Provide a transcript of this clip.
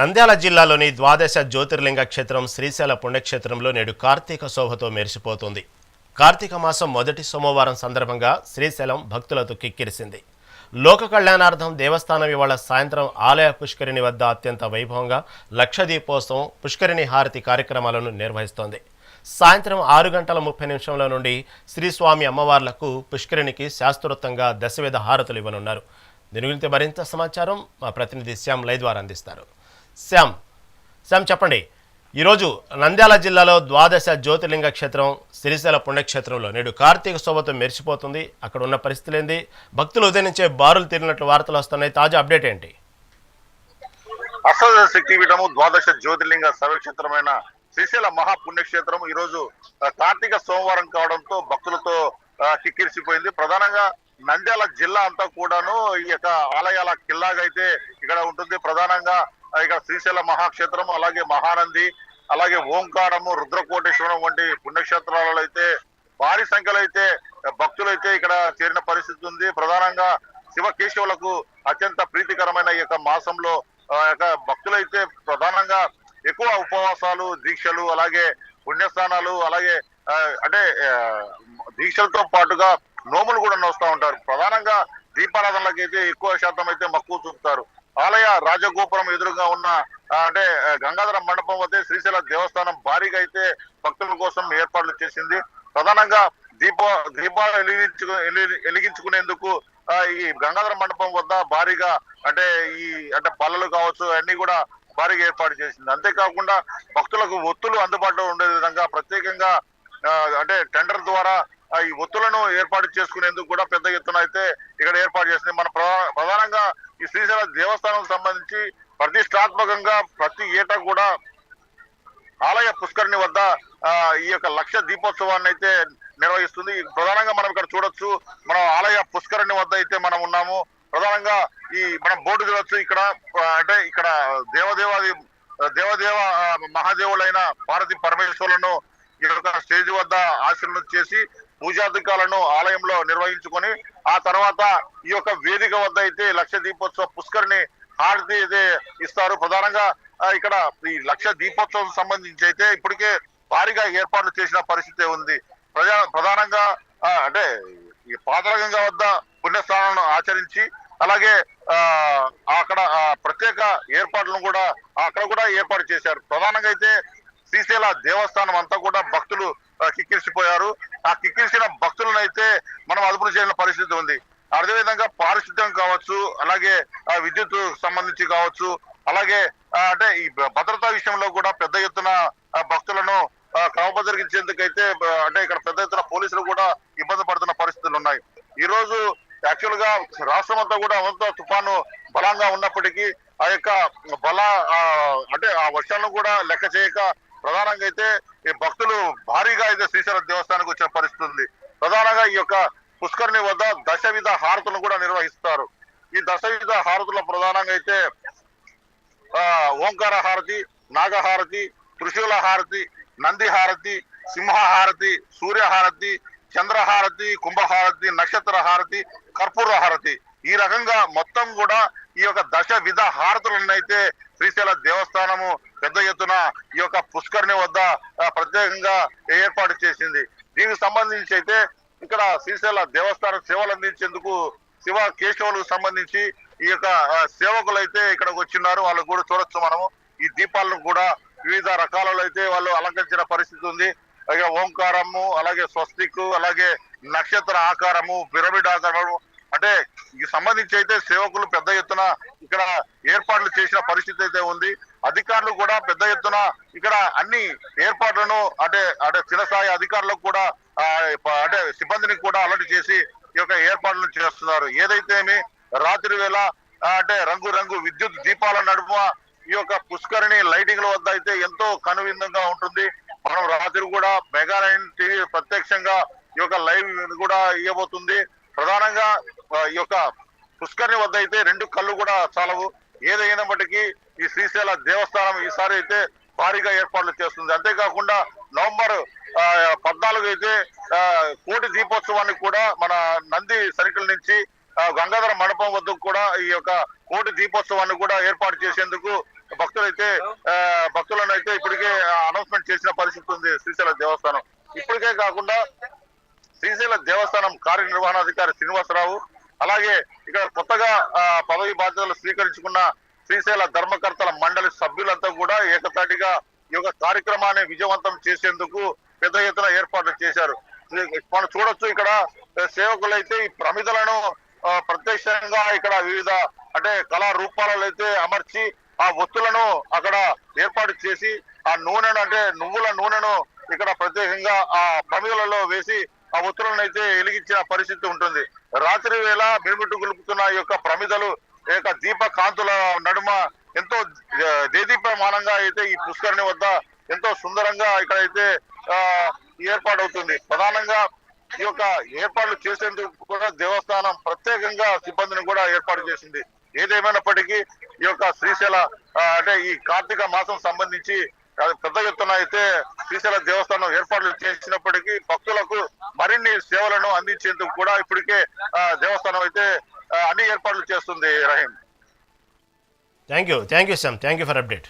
నంద్యాల జిల్లాలోని ద్వాదశ జ్యోతిర్లింగ క్షేత్రం శ్రీశైల పుణ్యక్షేత్రంలో నేడు కార్తీక శోభతో మెరిసిపోతుంది. కార్తీక మాసం మొదటి సోమవారం సందర్భంగా శ్రీశైలం భక్తులతో కిక్కిరిసింది. లోక కళ్యాణార్థం దేవస్థానం ఇవాళ సాయంత్రం ఆలయ పుష్కరిణి వద్ద అత్యంత వైభవంగా లక్ష దీపోత్సవం పుష్కరిణి హారతి కార్యక్రమాలను నిర్వహిస్తోంది. సాయంత్రం ఆరు గంటల ముప్పై నిమిషంల నుండి శ్రీస్వామి అమ్మవార్లకు పుష్కరిణికి శాస్త్రోత్తంగా దశవిధ హారతులు ఇవ్వనున్నారు. దీని గురించి మరింత సమాచారం మా ప్రతినిధి శ్యామ్ లై ద్వారా అందిస్తారు. శ్యామ్. శ్యామ్ చెప్పండి. ఈరోజు నంద్యాల జిల్లాలో ద్వాదశ జ్యోతిర్లింగ క్షేత్రం శ్రీశైల పుణ్యక్షేత్రంలో నేడు కార్తీక శోభతో మెరిసిపోతుంది. అక్కడ ఉన్న పరిస్థితులు ఏంది? భక్తులు ఉదయం నుంచే బారులు తీరినట్లు వార్తలు వస్తున్నాయి. తాజా అప్డేట్ ఏంటి? అసలు శక్తిపీఠము ద్వాదశ జ్యోతిర్లింగ సర్వక్షేత్రమైన శ్రీశైల మహాపుణ్యక్షేత్రం ఈ రోజు కార్తీక సోమవారం కావడంతో భక్తులతో కిక్కిరిసిపోయింది. ప్రధానంగా నంద్యాల జిల్లా అంతా కూడాను ఈ యొక్క ఆలయాల కిల్లాగా అయితే ఇక్కడ ఉంటుంది. ప్రధానంగా ఇక్కడ శ్రీశైల మహాక్షేత్రం అలాగే మహానంది అలాగే ఓంకారము రుద్రకోటేశ్వరం వంటి పుణ్యక్షేత్రాలలో అయితే భారీ సంఖ్యలో అయితే భక్తులు అయితే ఇక్కడ చేరిన పరిస్థితి ఉంది. ప్రధానంగా శివకేశవులకు అత్యంత ప్రీతికరమైన ఈ యొక్క మాసంలో యొక్క భక్తులైతే ప్రధానంగా ఎక్కువ ఉపవాసాలు దీక్షలు అలాగే పుణ్యస్థానాలు అలాగే అంటే దీక్షలతో పాటుగా నోములు కూడా నోస్తూ ఉంటారు. ప్రధానంగా దీపారాధనలకు అయితే ఎక్కువ శాతం అయితే మక్కువ చూపుతారు. ఆలయ రాజగోపురం ఎదురుగా ఉన్న అంటే గంగాధర మండపం వద్ద శ్రీశైల దేవస్థానం భారీగా అయితే భక్తుల కోసం ఏర్పాట్లు చేసింది. ప్రధానంగా దీప దీపాలు వెలిగించు వెలిగించుకునేందుకు ఈ గంగాధర మండపం వద్ద భారీగా అంటే ఈ అంటే బల్లలు కావచ్చు అన్ని కూడా భారీగా ఏర్పాటు చేసింది. అంతేకాకుండా భక్తులకు ఒత్తులు అందుబాటులో ఉండే విధంగా ప్రత్యేకంగా అంటే టెండర్ ద్వారా ఈ ఒత్తులను ఏర్పాటు చేసుకునేందుకు కూడా పెద్ద ఎత్తున అయితే ఇక్కడ ఏర్పాటు చేసింది. మన ప్రధానంగా ఈ శ్రీశైల దేవస్థానం సంబంధించి ప్రతిష్టాత్మకంగా ప్రతి ఏటా కూడా ఆలయ పుష్కరిణి వద్ద ఈ యొక్క లక్ష దీపోత్సవాన్ని అయితే నిర్వహిస్తుంది. ప్రధానంగా మనం ఇక్కడ చూడొచ్చు మనం ఆలయ పుష్కరిణి వద్ద అయితే మనం ఉన్నాము. ప్రధానంగా ఈ మనం బోర్డు చూడొచ్చు ఇక్కడ అంటే ఇక్కడ దేవదేవాది దేవదేవ మహాదేవులైన పార్వతి పరమేశ్వరులను ఈ యొక్క స్టేజ్ వద్ద ఆశీర్వదం చేసి పూజాధికాలను ఆలయంలో నిర్వహించుకొని ఆ తర్వాత ఈ యొక్క వేదిక వద్ద అయితే లక్ష దీపోత్సవ పుష్కరిని హారతి అయితే ఇస్తారు. ప్రధానంగా ఇక్కడ ఈ లక్ష దీపోత్సవం సంబంధించి అయితే ఇప్పటికే భారీగా ఏర్పాట్లు చేసిన పరిస్థితి ఉంది. ప్రజా ప్రధానంగా అంటే ఈ పాతరగంగా వద్ద పుణ్యస్థానాలను ఆచరించి అలాగే ఆ అక్కడ ప్రత్యేక ఏర్పాట్లను కూడా అక్కడ కూడా ఏర్పాటు చేశారు. ప్రధానంగా అయితే శ్రీశైల దేవస్థానం అంతా కూడా భక్తులు కిక్కిరిసిపోయారు. ఆ కిక్కిరిసిన భక్తులను అయితే మనం అదుపులు చేయని పరిస్థితి ఉంది. అదేవిధంగా పారిశుద్ధ్యం కావచ్చు అలాగే విద్యుత్ సంబంధించి కావచ్చు అలాగే అంటే ఈ భద్రతా విషయంలో కూడా పెద్ద ఎత్తున భక్తులను ఆ, అయితే అంటే ఇక్కడ పెద్ద ఎత్తున పోలీసులు కూడా ఇబ్బంది పడుతున్న పరిస్థితులు ఉన్నాయి. ఈ రోజు యాక్చువల్గా రాష్ట్రం అంతా కూడా అవంత తుఫాను బలంగా ఉన్నప్పటికీ ఆ యొక్క బల అంటే ఆ వర్షాలను కూడా లెక్క చేయక ప్రధానంగా అయితే ఈ భక్తులు భారీగా అయితే శ్రీశైలం దేవస్థానానికి వచ్చిన పరిస్థితి ఉంది. ప్రధానంగా ఈ యొక్క పుష్కరిణి వద్ద దశవిధ హారతులను కూడా నిర్వహిస్తారు. ఈ దశవిధ హారతుల ప్రధానంగా అయితే ఆ ఓంకార హారతి నాగహారతి త్రిశూల హారతి నంది హారతి సింహ హారతి సూర్య హారతి చంద్రహారతి కుంభహారతి నక్షత్ర హారతి కర్పూర హారతి. ఈ రకంగా మొత్తం కూడా ఈ యొక్క దశ విధ హారతులను శ్రీశైల దేవస్థానము పెద్ద ఎత్తున ఈ యొక్క పుష్కరిణి వద్ద ప్రత్యేకంగా ఏర్పాటు చేసింది. దీనికి సంబంధించి అయితే ఇక్కడ శ్రీశైల దేవస్థాన సేవలు అందించేందుకు శివ కేశవులకు సంబంధించి ఈ యొక్క సేవకులైతే సేవకులు అయితే ఇక్కడికి వచ్చిన్నారు వాళ్ళు కూడా చూడొచ్చు మనము. ఈ దీపాలను కూడా వివిధ రకాలలో అయితే వాళ్ళు అలంకరించిన పరిస్థితి ఉంది. అలాగే ఓంకారము అలాగే స్వస్తిక్ అలాగే నక్షత్ర ఆకారము పిరమిడ్ ఆకారము అంటే ఈ సంబంధించి అయితే సేవకులు పెద్ద ఎత్తున ఇక్కడ ఏర్పాట్లు చేసిన పరిస్థితి అయితే ఉంది. అధికారులు కూడా పెద్ద ఎత్తున ఇక్కడ అన్ని ఏర్పాట్లను అంటే అంటే చిన్నస్థాయి అధికారులకు కూడా అంటే సిబ్బందిని కూడా అలర్ట్ చేసి ఈ యొక్క ఏర్పాట్లను చేస్తున్నారు. ఏదైతేమి రాత్రి వేళ అంటే రంగు రంగు విద్యుత్ దీపాల నడుమ ఈ యొక్క పుష్కరిణి లైటింగ్ల వద్ద అయితే ఎంతో కనువిందంగా ఉంటుంది. మనం రాత్రి కూడా మెగా నైన్ టీవీ ప్రత్యక్షంగా ఈ యొక్క లైవ్ కూడా ఇవ్వబోతుంది. ప్రధానంగా ఈ యొక్క పుష్కరిణి వద్ద అయితే రెండు కళ్ళు కూడా చాలవు. ఏదైనప్పటికీ ఈ శ్రీశైల దేవస్థానం ఈసారి అయితే భారీగా ఏర్పాట్లు చేస్తుంది. అంతేకాకుండా నవంబర్ పద్నాలుగు అయితే ఆ, కోటి దీపోత్సవాన్ని కూడా మన నంది సరికల నుంచి గంగాధర మండపం వద్ద కూడా ఈ యొక్క కోటి దీపోత్సవాన్ని కూడా ఏర్పాటు చేసేందుకు భక్తులైతే ఆ, భక్తులను అయితే ఇప్పటికే అనౌన్స్మెంట్ చేసిన పరిస్థితి ఉంది శ్రీశైల దేవస్థానం. ఇప్పటికే కాకుండా శ్రీశైల దేవస్థానం కార్యనిర్వహణాధికారి శ్రీనివాసరావు అలాగే ఇక్కడ కొత్తగా పదవి బాధ్యతలు స్వీకరించుకున్న శ్రీశైల ధర్మకర్తల మండలి సభ్యులంతా కూడా ఏకతాటిగా ఈ యొక్క కార్యక్రమాన్ని విజయవంతం చేసేందుకు పెద్ద ఎత్తున ఏర్పాట్లు చేశారు. మనం చూడొచ్చు ఇక్కడ సేవకులైతే ఈ ప్రమిదలను ప్రత్యక్షంగా ఇక్కడ వివిధ అంటే కళా రూపాలలో అయితే అమర్చి ఆ ఒత్తులను అక్కడ ఏర్పాటు చేసి ఆ నూనెను అంటే నువ్వుల నూనెను ఇక్కడ ప్రత్యేకంగా ఆ ప్రమిదలలో వేసి ఆ ఒత్తులను అయితే వెలిగించిన పరిస్థితి ఉంటుంది. రాత్రి వేళ మిరుమిట్టు గులుపుతున్న ఈ యొక్క ప్రమిదలు ఈ యొక్క దీప కాంతుల నడుమ ఎంతో దేదీపమానంగా అయితే ఈ పుష్కరిణి వద్ద ఎంతో సుందరంగా ఇక్కడ అయితే ఏర్పాటవుతుంది. ప్రధానంగా ఈ యొక్క ఏర్పాట్లు చేసేందుకు కూడా దేవస్థానం ప్రత్యేకంగా సిబ్బందిని కూడా ఏర్పాటు చేసింది. ఏదేమైనప్పటికీ ఈ యొక్క శ్రీశైల అంటే ఈ కార్తీక మాసం సంబంధించి పెద్ద ఎత్తున అయితే శ్రీశైల దేవస్థానం ఏర్పాట్లు చేసినప్పటికీ భక్తులకు మరిన్ని సేవలను అందించేందుకు కూడా ఇప్పటికే దేవస్థానం అయితే అన్ని ఏర్పాట్లు చేస్తుంది Rahim. Thank you thank you Shyam thank you for update